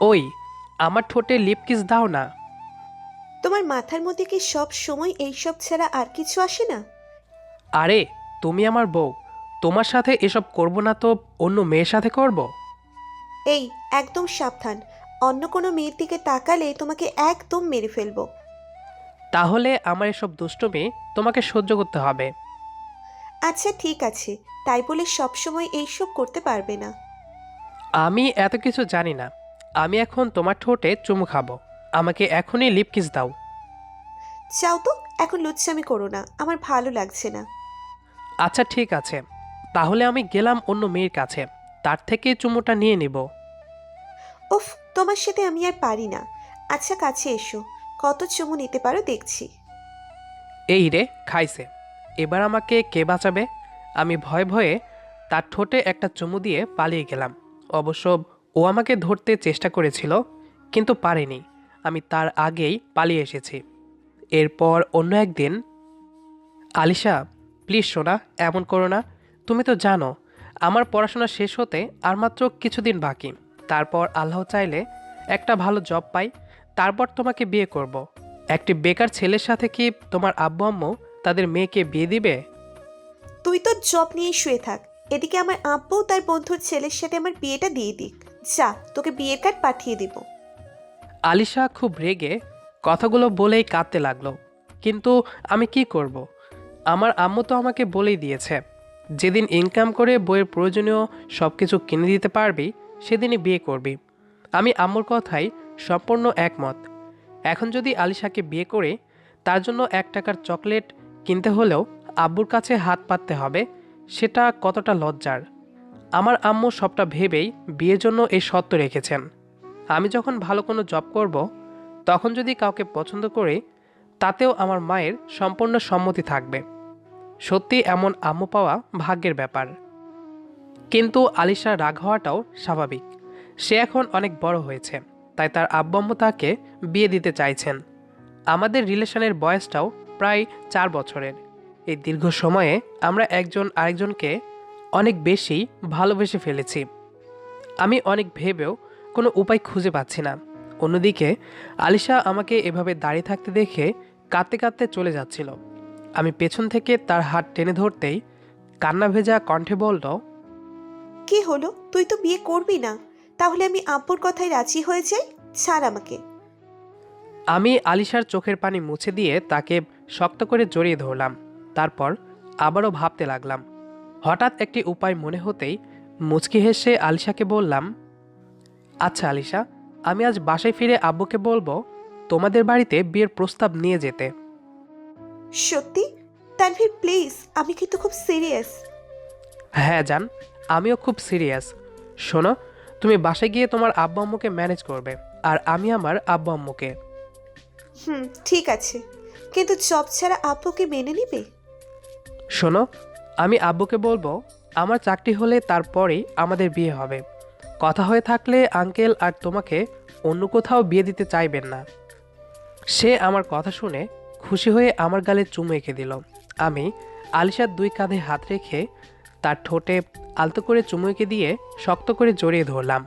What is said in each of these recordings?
ওই আমার ঠোঁটে লিপ কিস দাও না। তোমার মাথার মধ্যে কি সব সময় এইসব ছাড়া আর কিছু আসে না? আরে তুমি আমার বউ। তোমার সাথে এসব করব না তো অন্য মেয়ের সাথে করব? এই একদম সাবধান। অন্য কোনো মেয়ের দিকে তাকালে তোমাকে একদম মেরে ফেলব। তাহলে আমার এসব দুষ্টুমি তোমাকে সহ্য করতে হবে। আচ্ছা ঠিক আছে। তাই বলে সবসময় এইসব করতে পারবে না। আমি এত কিছু জানি না। আমি এখন তোমার ঠোঁটে চুমু খাব। আমাকে এখনই লিপ কিস দাও। চাও তো এখন লুচ্ছামি করো না। আমার ভালো লাগছে না। আচ্ছা ঠিক আছে। তাহলে আমি গেলাম অন্য মেয়ের কাছে। তার থেকে চুমুটা নিয়ে নিব। উফ তোমার সাথে আমি আর পারি না। আচ্ছা কাছে এসো। কত চুমু নিতে পারো দেখছি। এই রে খাইছে। এবার আমাকে কে বাঁচাবে? আমি ভয়ে ভয়ে তার ঠোঁটে একটা চুমু দিয়ে পালিয়ে গেলাম। অবশ্য ও আমাকে ধরতে চেষ্টা করেছিল, কিন্তু পারেনি। আমি তার আগেই পালিয়ে এসেছি। এরপর অন্য একদিন, আলিশা, প্লিজ সোনা, এমন করো না। তুমি তো জানো, আমার পড়াশোনা শেষ হতে আর মাত্র কিছুদিন বাকি। তারপর আল্লাহ চাইলে একটা ভালো জব পাই, তারপর তোমাকে বিয়ে করব। একটি বেকার ছেলের সাথে কি তোমার আব্বু আম্মু তাদের মেয়েকে বিয়ে দিবে? তুই তো জব নিয়েই শুয়ে থাক। এদিকে আমার আব্বু তার বন্ধুর ছেলের সাথে আমার বিয়েটা দিয়ে দিক। যা, তোকে বিয়ের কার্ড পাঠিয়ে দিব। আলিশা খুব রেগে কথাগুলো বলেই কাঁদতে লাগল। কিন্তু আমি কি করব। আমার আম্মু তো আমাকে বলেই দিয়েছে, যেদিন ইনকাম করে বইয়ের প্রয়োজনীয় সব কিছু কিনে দিতে পারবি, সেদিনই বিয়ে করবি। আমি আম্মুর কথাই সম্পূর্ণ একমত। এখন যদি আলিশাকে বিয়ে করে, তার জন্য এক টাকার চকলেট কিনতে হলেও আব্বুর কাছে হাত পাততে হবে, সেটা কতটা লজ্জার। আমার আম্মু সবটা ভেবেই বিয়ের জন্য এই সত্য রেখেছেন। আমি যখন ভালো কোনো জব করব, তখন যদি কাউকে পছন্দ করি, তাতেও আমার মায়ের সম্পূর্ণ সম্মতি থাকবে। সত্যি এমন আম্মু পাওয়া ভাগ্যের ব্যাপার। কিন্তু আলিশার রাগ হওয়াটাও স্বাভাবিক। সে এখন অনেক বড় হয়েছে, তাই তার আব্বু আম্মু তাকে বিয়ে দিতে চাইছেন। আমাদের রিলেশনের বয়সটাও প্রায় চার বছরের। এই দীর্ঘ সময়ে আমরা একজন আরেকজনকে অনেক বেশি ভালোবেসে ফেলেছি। আমি অনেক ভেবেও কোনো উপায় খুঁজে পাচ্ছি না। অন্যদিকে আলিশা আমাকে এভাবে দাঁড়িয়ে থাকতে দেখে কাঁদতে কাঁদতে চলে যাচ্ছিল। আমি পেছন থেকে তার হাত টেনে ধরতেই কান্না ভেজা কণ্ঠে বলল কি হলো? তুই তো বিয়ে করবি না। তাহলে আমি আব্বুর কথায় রাজি হয়ে যাই? ছাড় আমাকে। আমি আলিশার চোখের পানি মুছে দিয়ে তাকে শক্ত করে জড়িয়ে ধরলাম। তারপর আবারও ভাবতে লাগলাম হঠাৎ একটি উপায় মনে হতেই মুচকি হেসে আলিশাকে বললাম আচ্ছা আলিশা আমি আজ বাসায় ফিরে আব্বুকে বলব তোমাদের বাড়িতে বিয়ের প্রস্তাব নিয়ে যেতে। সত্যি? তানভীর প্লিজ আমি কিন্তু খুব সিরিয়াস। হ্যাঁ জান আমিও খুব সিরিয়াস। শোনো তুমি বাসায় গিয়ে তোমার আব্বু আম্মুকে ম্যানেজ করবে আর আমি আমার আব্বু আম্মুকে। হুম ঠিক আছে। কিন্তু জব ছাড়া আব্বুকে মেনে নিবে? শোনো আমি আব্বুকে বলব, আমার চাকরি হলে তারপরেই আমাদের বিয়ে হবে। কথা হয়ে থাকলে আঙ্কেল আর তোমাকে অন্য কোথাও বিয়ে দিতে চাইবেন না। সে আমার কথা শুনে খুশি হয়ে আমার গালে চুমু এঁকে দিল। আমি আলিশার দুই কাঁধে হাত রেখে তার ঠোঁটে আলতো করে চুমু এঁকে দিয়ে শক্ত করে জড়িয়ে ধরলাম।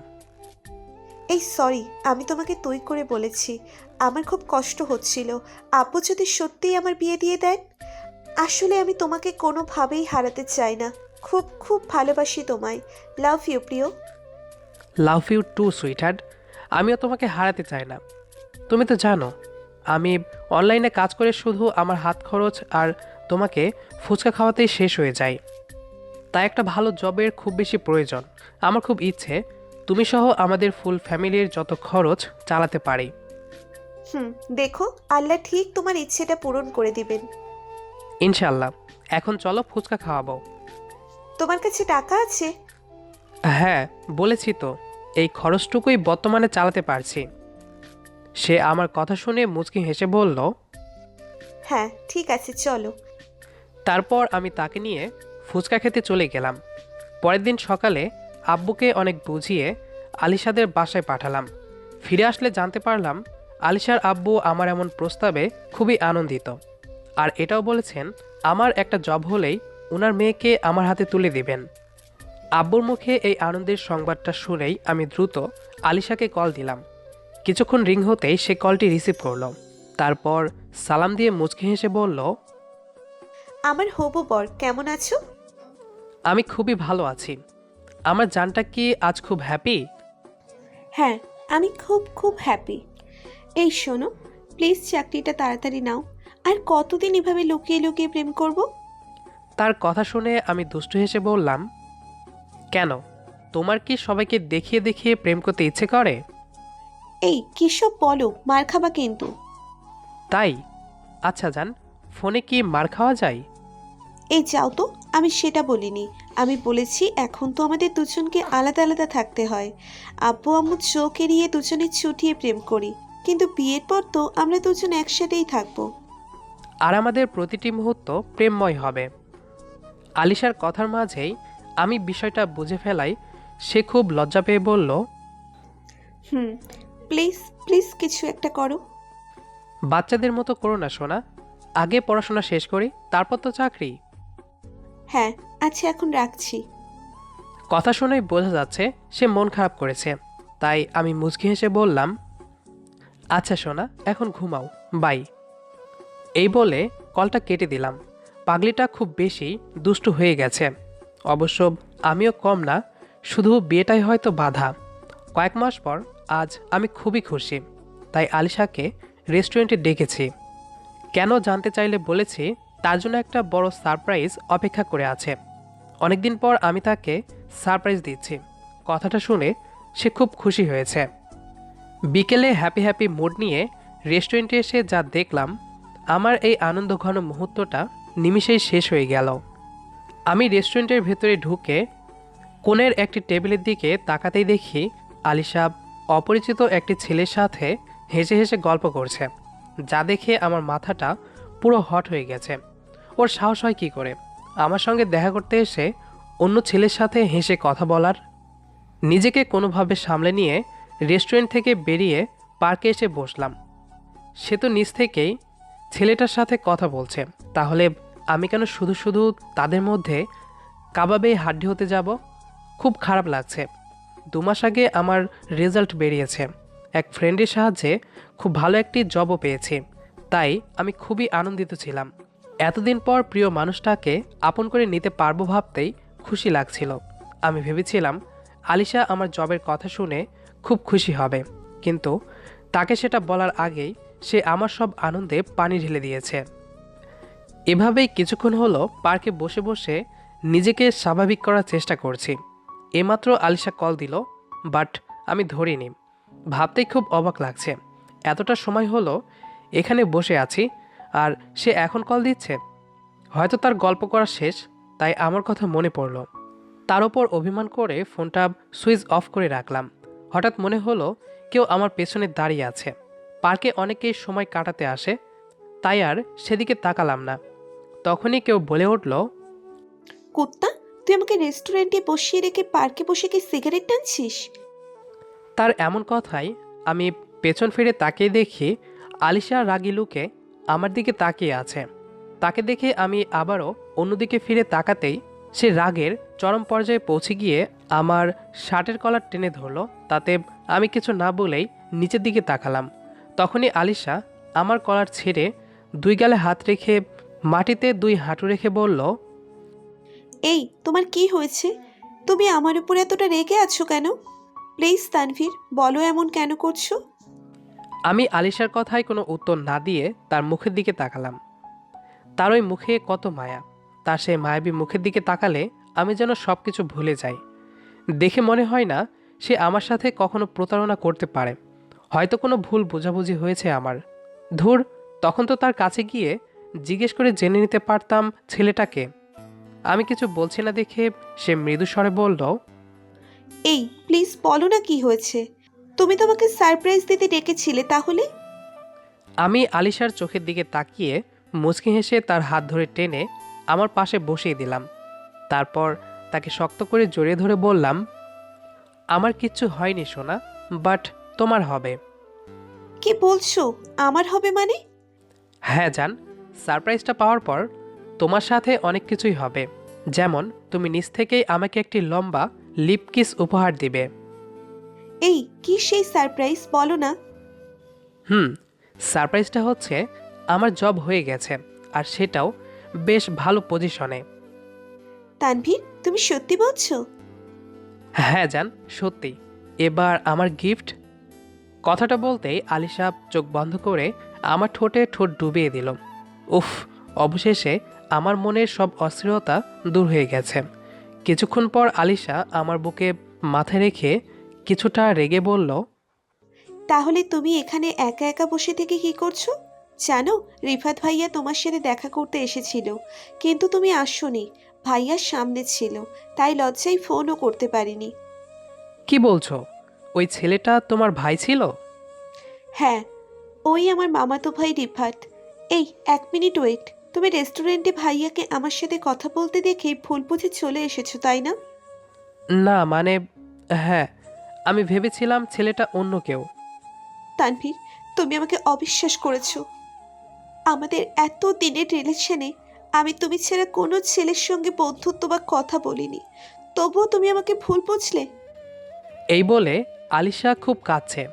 এই সরি, আমি তোমাকে তুই করে বলেছি। আমার খুব কষ্ট হচ্ছিল। আব্বু যদি সত্যিই আমার বিয়ে দিয়ে দেন আসলে আমি তোমাকে কোনোভাবেই হারাতে চাই না। খুব খুব ভালোবাসি তোমায়। লাভ ইউ প্রিয়। লাভ ইউ টু সুইটহার্ট আমিও তোমাকে হারাতে চাই না। তুমি তো জানো আমি অনলাইনে কাজ করে শুধু আমার হাত খরচ আর তোমাকে ফুচকা খাওয়াতেই শেষ হয়ে যায় তাই একটা ভালো জবের খুব বেশি প্রয়োজন। আমার খুব ইচ্ছে তুমি সহ আমাদের ফুল ফ্যামিলির যত খরচ চালাতে পারি। হুম দেখো আল্লাহ ঠিক তোমার ইচ্ছেটা পূরণ করে দিবেন। ইনশাল্লাহ এখন চলো ফুচকা খাওয়াবো। তোমার কাছে টাকা আছে? হ্যাঁ বলেছি তো এই খরচটুকুই বর্তমানে চালাতে পারছি। সে আমার কথা শুনে মুচকি হেসে বলল হ্যাঁ ঠিক আছে চলো। তারপর আমি তাকে নিয়ে ফুচকা খেতে চলে গেলাম। পরের দিন সকালে আব্বুকে অনেক বুঝিয়ে আলিশাদের বাসায় পাঠালাম। ফিরে আসলে জানতে পারলাম আলিশার আব্বু আমার এমন প্রস্তাবে খুবই আনন্দিত। আর এটাও বলেছেন আমার একটা জব হলেই ওনার মেয়েকে আমার হাতে তুলে দিবেন। আব্বুর মুখে এই আনন্দের সংবাদটা শুনেই আমি দ্রুত আলিশাকে কল দিলাম। কিছুক্ষণ রিং হতেই সে কলটি রিসিভ করল। তারপর সালাম দিয়ে মুচকি হেসে বলল আমার হবু বর কেমন আছো? আমি খুবই ভালো আছি। আমার জানটা কি আজ খুব হ্যাপি হ্যাঁ আমি খুব খুব হ্যাপি এই শোনো প্লিজ চাকরিটা তাড়াতাড়ি নাও। আর কতদিন এভাবে লুকিয়ে লুকিয়ে প্রেম করব? তার কথা শুনে আমি দুষ্টু হেসে বললাম কেন? তোমার কি সবাইকে দেখিয়ে দেখিয়ে প্রেম করতে ইচ্ছে করে? এই কী সব বলো মার খাবা কিন্তু। তাই? আচ্ছা জান ফোনে কি মার খাওয়া যায়? এই যাও তো আমি সেটা বলিনি। আমি বলেছি এখন তো আমাদের দুজনকে আলাদা আলাদা থাকতে হয়। আব্বু আম্মু চোখ এড়িয়ে দুজনে ছুটিয়ে প্রেম করি কিন্তু বিয়ের পর তো আমরা দুজন একসাথেই থাকব। আর আমাদের প্রতিটি মুহূর্ত প্রেমময় হবে। আলিশার কথার মাঝেই আমি বিষয়টা বুঝে ফেলাই সে খুব লজ্জা পেয়ে বলল হুম প্লিজ প্লিজ কিছু একটা করো। বাচ্চাদের মতো করো না সোনা। আগে পড়াশোনা শেষ করি তারপর তো চাকরি। হ্যাঁ আচ্ছা এখন রাখছি। কথা শুনেই বোঝা যাচ্ছে সে মন খারাপ করেছে। তাই আমি মুচকি হেসে বললাম আচ্ছা সোনা এখন ঘুমাও বাই এই বলে কলটা কেটে দিলাম। পাগলিটা খুব বেশি দুষ্টু হয়ে গেছে। অবশ্য আমিও কম না, শুধু বিয়েটাই হয়তো বাধা। কয়েক মাস পর আজ আমি খুবই খুশি, তাই আলিশাকে রেস্টুরেন্টে ডেকেছি। কেন জানতে চাইলে বলেছি, তার জন্য একটা বড় সারপ্রাইজ অপেক্ষা করে আছে। অনেকদিন পর আমি তাকে সারপ্রাইজ দিচ্ছি। কথাটা শুনে সে খুব খুশি হয়েছে। বিকেলে হ্যাপি হ্যাপি মুড নিয়ে রেস্টুরেন্টে এসে যা দেখলাম আমার এই আনন্দ ঘন মুহূর্তটা নিমিষেই শেষ হয়ে গেল। আমি রেস্টুরেন্টের ভেতরে ঢুকে কোণের একটি টেবিলের দিকে তাকাতেই দেখি আলিশা অপরিচিত একটি ছেলের সাথে হেসে হেসে গল্প করছে, যা দেখে আমার মাথাটা পুরো হট হয়ে গেছে। ওর সাহস হয় কী করে? আমার সঙ্গে দেখা করতে এসে অন্য ছেলের সাথে হেসে কথা বলার, নিজেকে কোনোভাবে সামলে নিয়ে রেস্টুরেন্ট থেকে বেরিয়ে পার্কে এসে বসলাম। সে তো নিজ থেকেই ছেলেটার সাথে কথা বলছে। তাহলে আমি কেন শুধু শুধু তাদের মধ্যে কাবাবে হাড্ডি হতে যাব? খুব খারাপ লাগছে। দু মাস আগে আমার রেজাল্ট বেরিয়েছে। এক ফ্রেন্ডের সাহায্যে খুব ভালো একটি জবও পেয়েছি। তাই আমি খুবই আনন্দিত ছিলাম। এতদিন পর প্রিয় মানুষটাকে আপন করে নিতে পারব ভাবতেই খুশি লাগছিল। আমি ভেবেছিলাম, আলিশা আমার জবের কথা শুনে খুব খুশি হবে। কিন্তু তাকে সেটা বলার আগেই সে আমার সব আনন্দে পানি ঢেলে দিয়েছে। এভাবেই কিছুক্ষণ হলো পার্কে বসে বসে নিজেকে স্বাভাবিক করার চেষ্টা করছি। এমাত্র আলিশা কল দিল, বাট আমি ধরিনি। ভাবতেই খুব অবাক লাগছে। এতটা সময় হলো, এখানে বসে আছি, আর সে এখন কল দিচ্ছে? হয়তো তার গল্প করা শেষ, তাই আমার কথা মনে পড়ল। তার ওপর অভিমান করে ফোনটা সুইচ অফ করে রাখলাম। হঠাৎ মনে হলো কেউ আমার পেছনে দাঁড়িয়ে আছে। পার্কে অনেকেই সময় কাটাতে আসে তাই আর সেদিকে তাকালাম না। তখনই কেউ বলে উঠল কুত্তা তুই আমাকে রেস্টুরেন্টে বসিয়ে রেখে পার্কে বসে কি সিগারেট টানছিস? তার এমন কথাই আমি পেছন ফিরে তাকিয়ে দেখি আলিশা রাগি লুকে আমার দিকে তাকিয়ে আছে। তাকে দেখে আমি আবারও অন্যদিকে ফিরে তাকাতেই সে রাগের চরম পর্যায়ে পৌঁছে গিয়ে আমার শার্টের কলার টেনে ধরলো তাতে আমি কিছু না বলেই নিচের দিকে তাকালাম। তখনই আলিশা আমার কলার ছেড়ে দুই গালে হাত রেখে মাটিতে দুই হাঁটু রেখে বলল এই তোমার কি হয়েছে? তুমি আমার উপর এতটা রেগে আছো কেন? প্লিজ তানভীর বলো এমন কেন করছ? আমি আলিশার কথায় কোনো উত্তর না দিয়ে তার মুখের দিকে তাকালাম। তার ওই মুখে কত মায়া তার সেই মায়াবী মুখের দিকে তাকালে আমি যেন সব কিছু ভুলে যাই। দেখে মনে হয় না সে আমার সাথে কখনো প্রতারণা করতে পারে। হয়তো কোনো ভুল বোঝাবুঝি হয়েছে আমার। ধুর তখন তো তার কাছে গিয়ে জিজ্ঞেস করে জেনে নিতে পারতাম ছেলেটাকে। আমি কিছু বলছি না দেখে সে মৃদু স্বরে বলল এই প্লিজ বলো না কি হয়েছে? তুমি তোমাকে সারপ্রাইজ দিতে ডেকেছিলে তাহলে? আমি আলিশার চোখের দিকে তাকিয়ে মুচকি হেসে তার হাত ধরে টেনে আমার পাশে বসিয়ে দিলাম। তারপর তাকে শক্ত করে জড়িয়ে ধরে বললাম আমার কিচ্ছু হয়নি সোনা বাট তোমার হবে। কি বলছো? আমার হবে মানে? হ্যাঁ জান। সারপ্রাইজটা পাওয়ার পর তোমার সাথে অনেক কিছুই হবে। যেমন তুমি নিজ থেকেই আমাকে একটি লম্বা লিপ কিস উপহার দিবে। এই কি সেই সারপ্রাইজ? বলো না। হুম সারপ্রাইজটা হচ্ছে আমার জব হয়ে গেছে আর সেটাও বেশ ভালো পজিশনে তানভীর তুমি সত্যি বলছো? হ্যাঁ জান সত্যি। এবার আমার গিফট কথাটা বলতেই আলিশা চোখ বন্ধ করে আমার ঠোঁটে ঠোঁট ডুবিয়ে দিল। উফ অবশেষে আমার মনের সব অস্থিরতা দূর হয়ে গেছে। কিছুক্ষণ পর আলিশা আমার বুকে মাথায় রেখে কিছুটা রেগে বলল তাহলে তুমি এখানে একা একা বসে থেকে কি করছ? জানো রিফাত ভাইয়া তোমার সাথে দেখা করতে এসেছিল। কিন্তু তুমি আসোনি ভাইয়ার সামনে ছিল তাই লজ্জায় ফোনও করতে পারিনি। কি বলছো? ওই ছেলেটা তোমার ভাই ছিল? হ্যাঁ ওই আমার মামাতো ভাই রিফাত। এই এক মিনিট ওয়েট। তুমি রেস্টুরেন্টে ভাইয়াকে আমার সাথে কথা বলতে দেখে ভুল বুঝে চলে এসেছ তাই না? না মানে হ্যাঁ আমি ভেবেছিলাম ছেলেটা অন্য কেউ। তানভীর তুমি আমাকে অবিশ্বাস করেছ। আমাদের এত দিনের রিলেশনে আমি তুমি ছাড়া কোনো ছেলের সঙ্গে বন্ধুত্ব বা কথা বলিনি। তবুও তুমি আমাকে ভুল বুঝলে? এই বলে আলিশা খুব কাঁদছে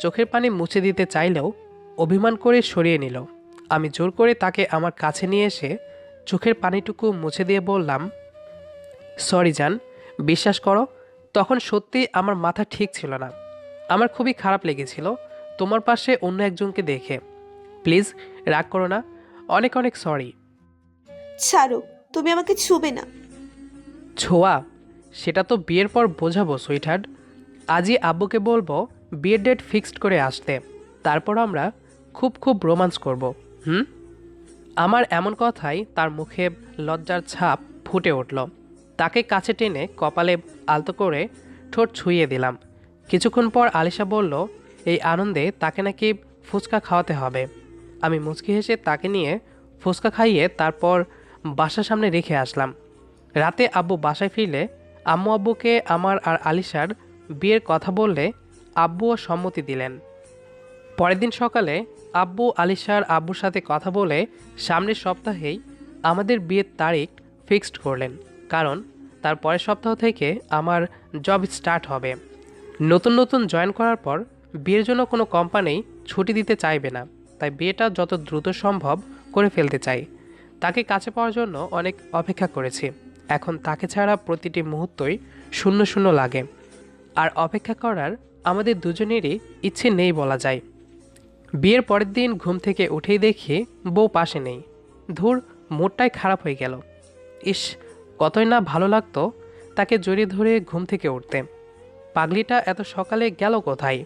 চোখের পানি মুছে দিতে চাইলেও অভিমান করে সরিয়ে নিল। আমি জোর করে তাকে আমার কাছে নিয়ে এসে চোখের পানিটুকু মুছে দিয়ে বললাম সরি জান বিশ্বাস করো তখন সত্যি আমার মাথা ঠিক ছিল না। আমার খুবই খারাপ লেগেছিল তোমার পাশে অন্য একজনকে দেখে। প্লিজ রাগ করো না অনেক অনেক সরি। ছাড়ো তুমি আমাকে ছুবে না। ছোঁয়া সেটা তো বিয়ের পর বোঝাবো সুইটহার্ট। আজই আব্বুকে বলব বিয়ের ডেট ফিক্সড করে আসতে। তারপর আমরা খুব খুব রোমান্স করব। হুম? আমার এমন কথাই তার মুখে লজ্জার ছাপ ফুটে উঠল। তাকে কাছে টেনে কপালে আলতো করে ঠোঁট ছুঁয়ে দিলাম। কিছুক্ষণ পর আলিশা বলল, এই আনন্দে তাকে নাকি ফুচকা খাওয়াতে হবে। আমি মুচকি হেসে তাকে নিয়ে ফুচকা খাইয়ে তারপর বাসার সামনে রেখে আসলাম। রাতে আব্বু বাসায় ফিরলে আম্মু আব্বুকে আমার আর আলিশার বিয়ের কথা বললে আব্বুও সম্মতি দিলেন। পরের দিন সকালে আব্বু আলিশার আব্বুর সাথে কথা বলে সামনের সপ্তাহেই আমাদের বিয়ের তারিখ ফিক্সড করলেন, কারণ তার পরের সপ্তাহ থেকে আমার জব স্টার্ট হবে। নতুন নতুন জয়েন করার পর বিয়ের জন্য কোনো কোম্পানি ছুটি দিতে চাইবে না, তাই বিয়েটা যত দ্রুত সম্ভব করে ফেলতে চাই। তাকে কাছে পাওয়ার জন্য অনেক অপেক্ষা করেছি। এখন তাকে ছাড়া প্রতিটি মুহূর্তই শূন্য শূন্য লাগে। আর অপেক্ষা করার আমাদের দুজনেরই ইচ্ছে নেই বলা যায়। বিয়ের পরের দিন ঘুম থেকে উঠেই দেখি বউ পাশে নেই। ধুর, মুডটাই খারাপ হয়ে গেল। ইস, কতই না ভালো লাগতো তাকে জড়িয়ে ধরে ঘুম থেকে উঠতে। পাগলিটা এত সকালে গেল কোথায়?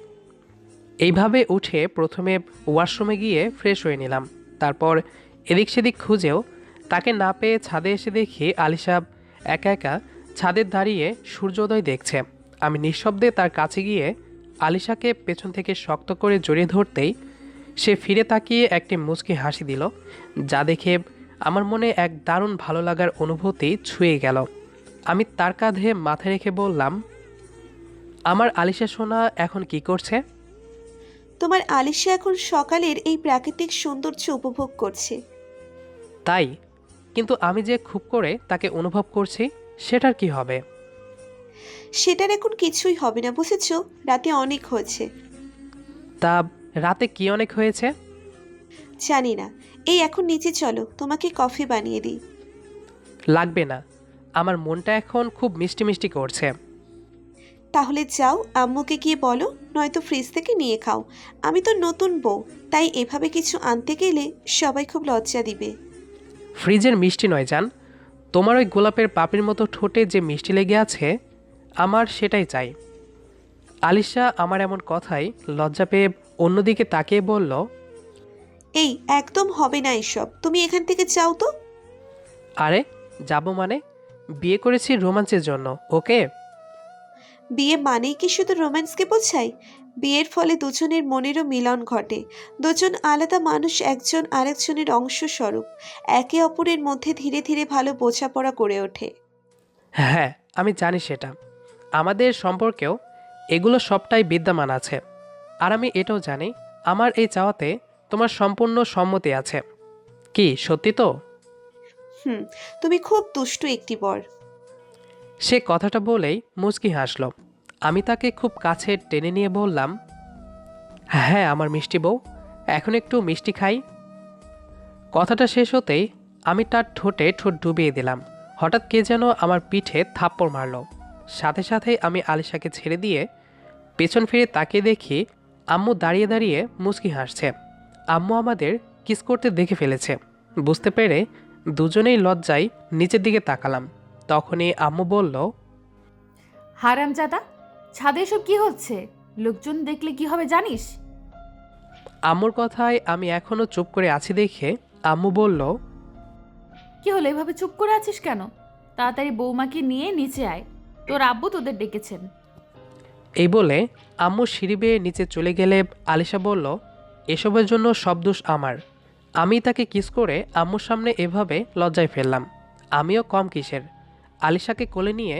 এইভাবে উঠে প্রথমে ওয়াশরুমে গিয়ে ফ্রেশ হয়ে নিলাম। তারপর এদিক সেদিক খুঁজেও তাকে না পেয়ে ছাদে এসে দেখি আলিশা একা একা ছাদের দাঁড়িয়ে সূর্যোদয় দেখছে। আমি নিঃশব্দে তার কাছে গিয়ে আলিশাকে পেছন থেকে শক্ত করে জড়িয়ে ধরতেই সে ফিরে তাকিয়ে একটি মুচকি হাসি দিল যা দেখে আমার মনে এক দারুণ ভালো লাগার অনুভূতি ছুঁয়ে গেল। আমি তার কাঁধে মাথা রেখে বললাম আমার আলিশা সোনা এখন কি করছে? তোমার আলিশা এখন সকালের এই প্রাকৃতিক সৌন্দর্য উপভোগ করছে। তাই? কিন্তু আমি যে খুব করে তাকে অনুভব করছি সেটার কি হবে? সেটার এখন কিছুই হবে না বুঝেছ? রাতে অনেক হয়েছে। তা রাতে কি অনেক হয়েছে? জানি না। এই এখন নিচে চলো তোমাকে কফি বানিয়ে দিই। লাগবে না। আমার মনটা এখন খুব মিষ্টি মিষ্টি করছে। তাহলে যাও আম্মুকে গিয়ে বলো নয়তো ফ্রিজ থেকে নিয়ে খাও। আমি তো নতুন বউ তাই এভাবে কিছু আনতে গেলে সবাই খুব লজ্জা দিবে। ফ্রিজের মিষ্টি নয় জান। তোমার ওই গোলাপের পাপড়ির মতো ঠোঁটে যে মিষ্টি লেগে আছে আমার সেটাই চাই। আলিশা আমার এমন কথাই লজ্জা পেয়ে অন্যদিকে তাকিয়ে বলল এই একদম হবে না এসব। তুমি এখান থেকে চাও তো। আরে যাব মানে? বিয়ে করেছি রোমান্সের জন্য ওকে? বিয়ে মানেই কি শুধু রোম্যান্সকে বোঝায়? বিয়ের ফলে দুজনের মনেরও মিলন ঘটে। দুজন আলাদা মানুষ একজন আরেকজনের অংশ স্বরূপ একে অপরের মধ্যে ধীরে ধীরে ভালো বোঝাপড়া করে ওঠে। হ্যাঁ আমি জানি সেটা। আমাদের সম্পর্কেও এগুলো সবটাই বিদ্যমান আছে। আর আমি এটাও জানি আমার এই চাওয়াতে তোমার সম্পূর্ণ সম্মতি আছে। কি সত্যি তো? হুম তুমি খুব দুষ্টু একটি বর। সে কথাটা বলেই মুচকি হাসল। আমি তাকে খুব কাছে টেনে নিয়ে বললাম হ্যাঁ আমার মিষ্টি বউ এখন একটু মিষ্টি খাই। কথাটা শেষ হতেই আমি তার ঠোঁটে ঠোঁট ডুবিয়ে দিলাম। হঠাৎ কে যেন আমার পিঠে থাপ্পড় মারল। সাথে সাথে আমি আলিশাকে ছেড়ে দিয়ে পেছন ফিরে তাকিয়ে দেখি আম্মু দাঁড়িয়ে দাঁড়িয়ে মুচকি হাসছে। আম্মু আমাদের কিস করতে দেখে ফেলেছে। বুঝতে পেরে দুজনেই লজ্জায় নিচের দিকে তাকালাম। তখনই আম্মু বলল হারামজাদা ছাদে এসব কি হচ্ছে? লোকজন দেখলে কি হবে জানিস? আম্মুর কথায় আমি এখনও চুপ করে আছি দেখে আম্মু বলল কি হলো এভাবে চুপ করে আছিস কেন? তাড়াতাড়ি বৌমাকে নিয়ে নিচে আয়। তোর আব্বু তোদের ডেকেছেন। এই বলে আম্মু সিঁড়ি বেয়ে নিচে চলে গেলে আলিশা বলল, এসবের জন্য সব দোষ আমার। আমি তাকে কিস করে আম্মুর সামনে এভাবে লজ্জায় ফেললাম। আমিও কম কিসের। আলিশাকে কোলে নিয়ে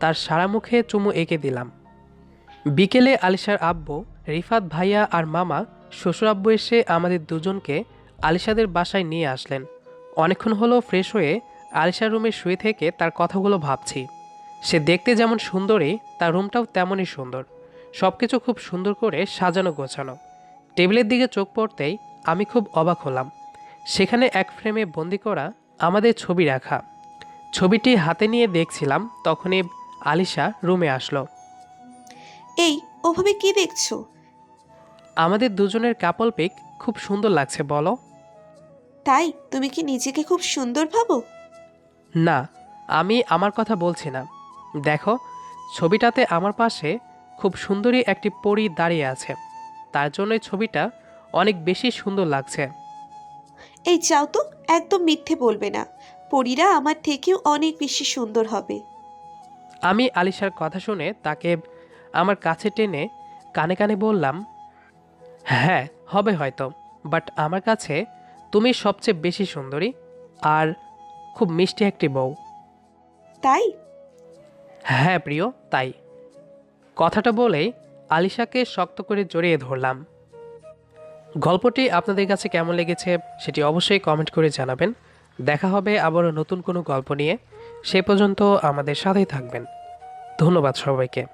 তার সারা মুখে চুমু এঁকে দিলাম। বিকেলে আলিশার আব্বু, রিফাত ভাইয়া আর মামা, শ্বশুর আব্বু এসে আমাদের দুজনকে আলিশাদের বাসায় নিয়ে আসলেন। অনেকক্ষণ হলো ফ্রেশ হয়ে আলিশার রুমে শুয়ে থেকে তার কথাগুলো ভাবছি। সে দেখতে যেমন সুন্দরী তার রুমটাও তেমনই সুন্দর। সব কিছু খুব সুন্দর করে সাজানো গোছানো। টেবিলের দিকে চোখ পড়তেই আমি খুব অবাক হলাম। সেখানে এক ফ্রেমে বন্দি করা আমাদের ছবি রাখা। ছবিটি হাতে নিয়ে দেখছিলাম তখনই আলিশা রুমে আসলো। এই ওভাবে কি দেখছ? আমাদের দুজনের কাপল পিক খুব সুন্দর লাগছে বলো। তাই তুমি কি নিজেকে খুব সুন্দর ভাবো? না আমি আমার কথা বলছি না। দেখো ছবিটাতে আমার পাশে খুব সুন্দরী একটি পরী দাঁড়িয়ে আছে। তার জন্যই ছবিটা অনেক বেশি সুন্দর লাগছে। এই চাও তো একদম মিথ্যে বলবে না। পরীরা আমার থেকেও অনেক বেশি সুন্দর হবে। আমি আলিশার কথা শুনে তাকে আমার কাছে টেনে কানে কানে বললাম হ্যাঁ হবে হয়তো বাট আমার কাছে তুমি সবচেয়ে বেশি সুন্দরী আর খুব মিষ্টি একটি বউ। তাই? হ্যাঁ প্রিয়, তাই। কথাটা বলেই আলিশাকে শক্ত করে জড়িয়ে ধরলাম। গল্পটি আপনাদের কাছে কেমন লেগেছে সেটি অবশ্যই কমেন্ট করে জানাবেন। দেখা হবে আবারও নতুন কোনো গল্প নিয়ে। সে পর্যন্ত আমাদের সাথেই থাকবেন। ধন্যবাদ সবাইকে।